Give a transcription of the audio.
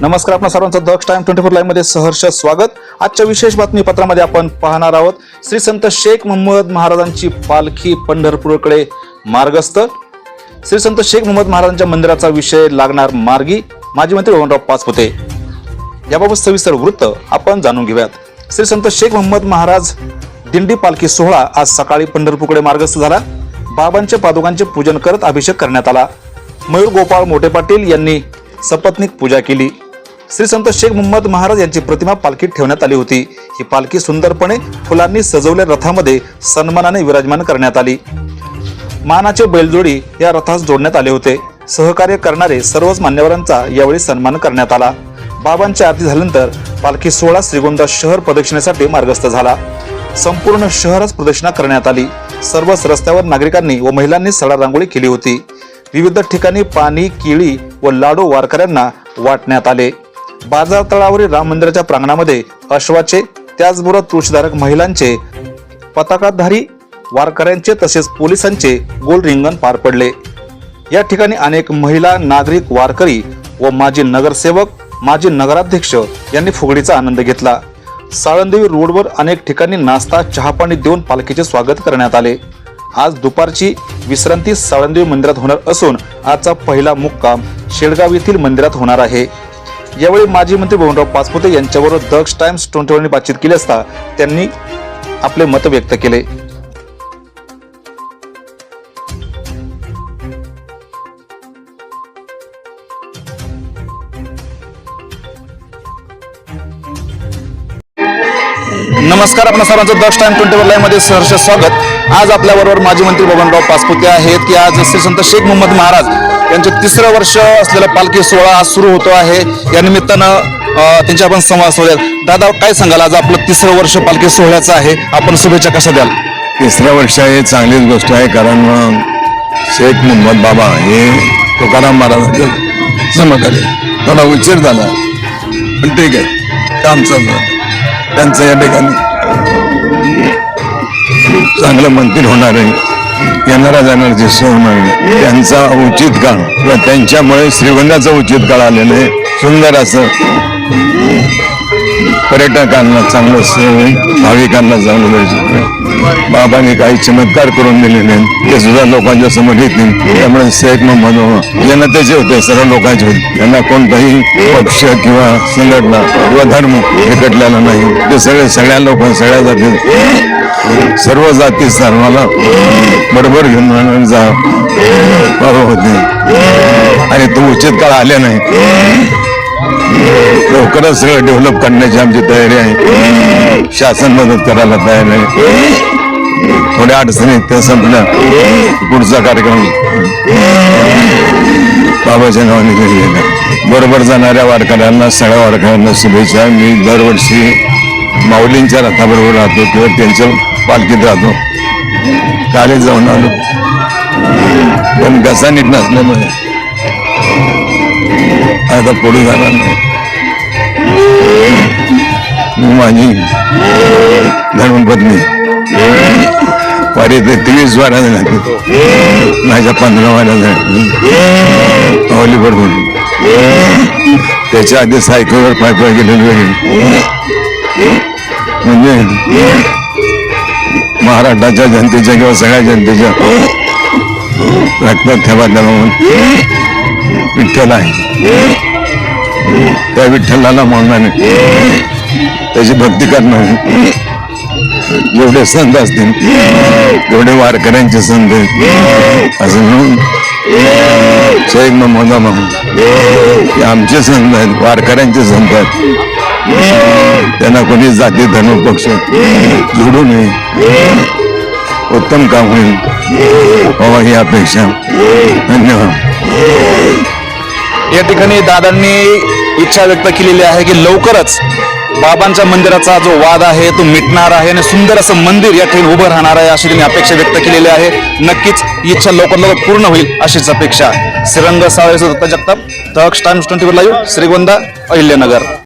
नमस्कार आपणा सर्वांचं दक्ष टाइम ट्वेंटी फोर लाईव्हमध्ये सहर्ष स्वागत. आजच्या विशेष बातमीपत्रामध्ये आपण पाहणार आहोत श्री संत शेख मोहम्मद महाराजांची पालखी पंढरपूरकडे मार्गस्थ. श्री संत शेख मोहम्मद महाराजांच्या मंदिराचा विषय लागणार मार्गी. माजी मंत्री बबनराव पाचपुते. याबाबत सविस्तर वृत्त आपण जाणून घेऊयात. श्री संत शेख मोहम्मद महाराज दिंडी पालखी सोहळा आज सकाळी पंढरपूरकडे मार्गस्थ झाला. बाबांच्या पादुकांचे पूजन करत अभिषेक करण्यात आला. मयूर गोपाळ मोठे पाटील यांनी सपत्निक पूजा केली. श्री संत शेख मोहम्मद महाराज यांची प्रतिमा पालखीत ठेवण्यात आली होती. ही पालखी सुंदरपणे फुलांनी सजवल्या रथामध्ये सन्मानाने विराजमान करण्यात आली. मानाचे बैलजोडी या रथास जोडण्यात आले होते. सहकार्य करणारे सर्वच मान्यवरांचा यावेळी सन्मान करण्यात आला. बाबांची आरती झाल्यानंतर पालखी सोहळा श्रीगोंदा शहर प्रदक्षिणेसाठी मार्गस्थ झाला. संपूर्ण शहरच प्रदक्षिणा करण्यात आली. सर्वच रस्त्यावर नागरिकांनी व महिलांनी सडा रांगोळी केली होती. विविध ठिकाणी पाणी केळी व लाडू वारकऱ्यांना वाटण्यात आले. बाजार तळावरील राम मंदिराच्या प्रांगणामध्ये अश्वाचे त्याचबरोबर तुळशीधारक महिलांचे पताकाधारी वारकऱ्यांचे तसेच पोलिसांचे गोल रिंगण पार पडले. या ठिकाणी अनेक महिला नागरिक वारकरी व माजी नगरसेवक माजी नगराध्यक्ष यांनी फुगडीचा आनंद घेतला. साळंदेवी रोडवर अनेक ठिकाणी नाश्ता चहापाणी देऊन पालखीचे स्वागत करण्यात आले. आज दुपारची विश्रांती साळंदेवी मंदिरात होणार असून आजचा पहिला मुक्काम शेडगाव येथील मंदिरात होणार आहे. यावेळी माजी मंत्री भवनराव पाचपुते यांच्याबरोबर दक्ष टाइम्स ट्वेंटी बातचीत केली असता त्यांनी आपले मत व्यक्त केले. नमस्कार आपण सर्वांचं दक्ष टाइम ट्वेंटी वनमध्ये सहर्ष स्वागत. आज आपल्याबरोबर माजी मंत्री बबनराव पाचपुते आहेत की आज श्री संत शेख मोहम्मद महाराज यांचे तिसरं वर्ष असलेला पालखी सोहळा आज सुरू होतो आहे. या निमित्तानं त्यांचे आपण संवाद सोडूयात दादा काय सांगाल? आज आपलं तिसरं वर्ष पालखी सोहळ्याचं आहे. आपण शुभेच्छा कशा द्याल? तिसरं वर्ष हे चांगलीच गोष्ट आहे कारण शेख मोहम्मद बाबा हे तुकाराम महाराजांचे समकाली थोडा उशीर झाला पण ठीक आहे काम चाललं त्यांचं या ठिकाणी चांगलं मंदिर होणार आहे. येणारा जाणार जे होणार आहे त्यांचा उचित काळ किंवा त्यांच्यामुळे श्रीगोंद्याचं उचित काळ आलेलं आहे. सुंदर असं पर्यटकांना चांगलं भाविकांना चांगलं बाबाने काही चमत्कार करून दिलेले ते सुद्धा लोकांच्या समोर येतील. त्यामुळे शेख मोहम्मद हो, जनतेचे होते सर्व लोकांचे होते. त्यांना कोणताही पक्ष किंवा संघटना किंवा धर्म एकटलेला नाही. ते सगळे सगळ्या लोक सगळ्या जाती सर्व जाती सर्वाला बरोबर घेऊन जाणारे जा. बाबा होते. आणि तो उचित काळ आले नाही. लवकरच सगळं डेव्हलप करण्याची आमची तयारी आहे. शासन मदत करायला तयार आहे. थोड्या अडचणी त्या संपल्या. पुढचा कार्यक्रम. बाबाच्या नावाने केलेला बरोबर जाणाऱ्या वारकऱ्यांना सगळ्या वारकऱ्यांना शुभेच्छा. मी दरवर्षी माऊलींच्या रथाबरोबर राहतो किंवा त्यांच्या पालखीत राहतो. काले जाऊन आलो. पण घसा नीट नसल्यामुळे आता पुढे जाणार नाही. मी माझी धर्मपत्नी वारी ते तेवीस वाऱ्या झाल्या माझ्या पंधरा वाऱ्या झाल्या अवली म्हणून त्याच्या आधी सायकलवर पाय पाय गेलेलो म्हणजे महाराष्ट्राच्या जनतेच्या किंवा सगळ्या जनतेच्या रक्तात ठेवायला म्हणून. विठ्ठल आहे. त्या विठ्ठलाला मानणारे. त्याची भक्ती करणारे. जेवढे संत असतील तेवढे वारकऱ्यांचे संत आहेत असं म्हणून. शेख मोहम्मद म्हणून हे आमचे संत आहेत वारकऱ्यांचे संत आहेत. त्यांना कोणी जाती धर्म पक्ष जोडू नये. उत्तम काम होईल. बाबा ही अपेक्षा. धन्यवाद. या ठिकाणी दादांनी इच्छा व्यक्त केलेली आहे की लवकरच बाबांच्या मंदिराचा जो वाद आहे तो मिटणार आहे आणि सुंदर असं मंदिर या ठिकाणी उभं राहणार आहे अशी त्यांनी अपेक्षा व्यक्त केलेली आहे. नक्कीच इच्छा लवकर लवकर पूर्ण होईल अशीच अपेक्षा. Shrirang Savale Datta Jagtap. तहक्ष times twenty live Shrigonda Ahilyanagar.